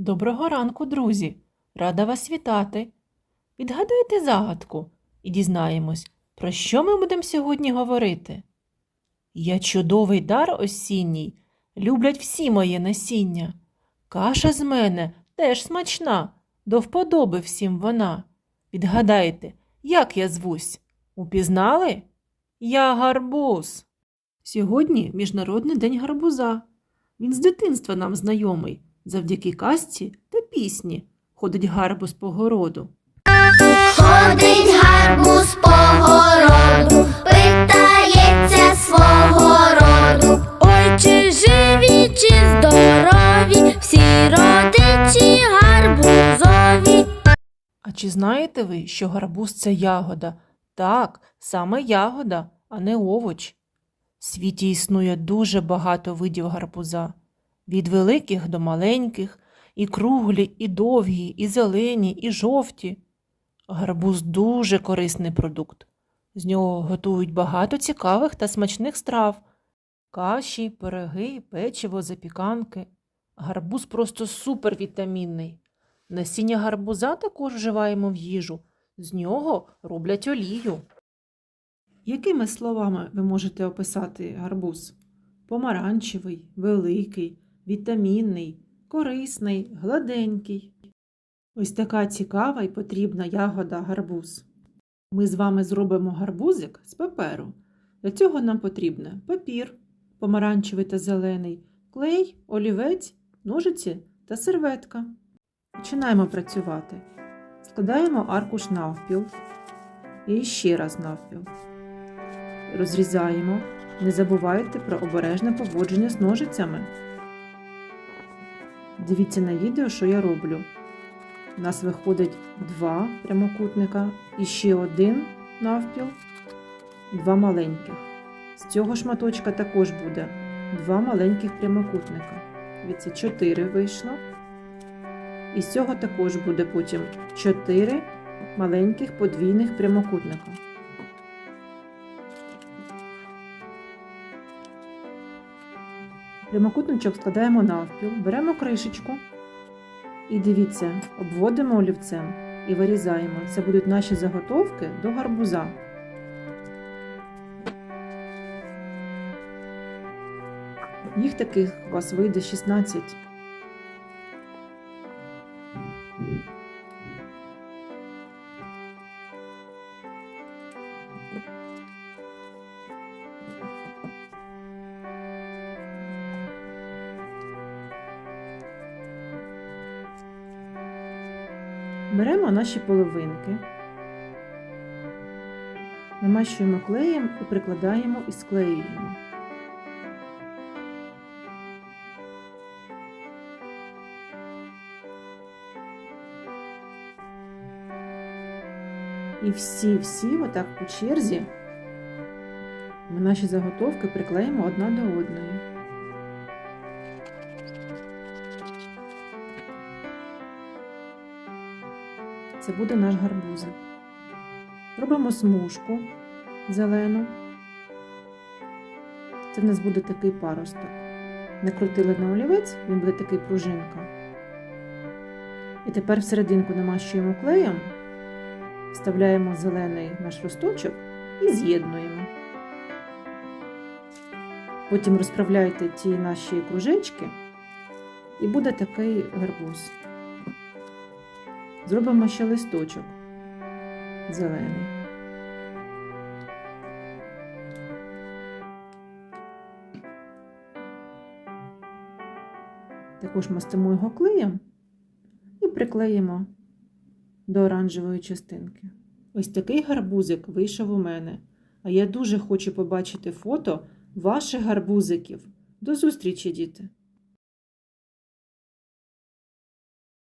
Доброго ранку, друзі! Рада вас вітати. Відгадайте загадку і дізнаємось, про що ми будемо сьогодні говорити. Я чудовий дар осінній, люблять всі моє насіння. Каша з мене теж смачна, до вподоби всім вона. Відгадайте, як я звусь? Упізнали? Я гарбуз. Сьогодні Міжнародний день гарбуза. Він з дитинства нам знайомий. Завдяки казці та пісні ходить гарбуз по городу. Ходить гарбуз по городу, питається свого роду. Ой, чи живі, чи здорові, всі родичі гарбузові. А чи знаєте ви, що гарбуз це ягода? Так, саме ягода, а не овоч. В світі існує дуже багато видів гарбуза. Від великих до маленьких, і круглі, і довгі, і зелені, і жовті. Гарбуз дуже корисний продукт. З нього готують багато цікавих та смачних страв. Каші, пироги, печиво, запіканки. Гарбуз просто супервітамінний. Насіння гарбуза також вживаємо в їжу. З нього роблять олію. Якими словами ви можете описати гарбуз? Помаранчевий, великий, вітамінний, корисний, гладенький. Ось така цікава і потрібна ягода гарбуз. Ми з вами зробимо гарбузик з паперу. Для цього нам потрібне папір, помаранчевий та зелений, клей, олівець, ножиці та серветка. Починаємо працювати. Складаємо аркуш навпіл і ще раз навпіл. Розрізаємо. Не забувайте про обережне поводження з ножицями. Дивіться на відео, що я роблю. У нас виходить два прямокутника і ще один навпіл, два маленьких. З цього шматочка також буде два маленьких прямокутника. Дивіться, чотири вийшло. І з цього також буде потім 4 маленьких подвійних прямокутника. Прямокутничок складаємо навпіл, беремо кришечку і дивіться, обводимо олівцем і вирізаємо. Це будуть наші заготовки до гарбуза. Їх таких у вас вийде 16. Беремо наші половинки, намащуємо клеєм і прикладаємо і склеюємо. І всі-всі, отак по черзі, ми наші заготовки приклеїмо одна до одної. Це буде наш гарбузик. Робимо смужку зелену. Це в нас буде такий паросток. Накрутили на олівець, він буде такий пружинка. І тепер всерединку намащуємо клеєм, вставляємо зелений наш росточок і з'єднуємо. Потім розправляйте ті наші кружечки, і буде такий гарбуз. Зробимо ще листочок зелений. Також мастимо його клеєм і приклеїмо до оранжевої частинки. Ось такий гарбузик вийшов у мене. А я дуже хочу побачити фото ваших гарбузиків. До зустрічі, діти!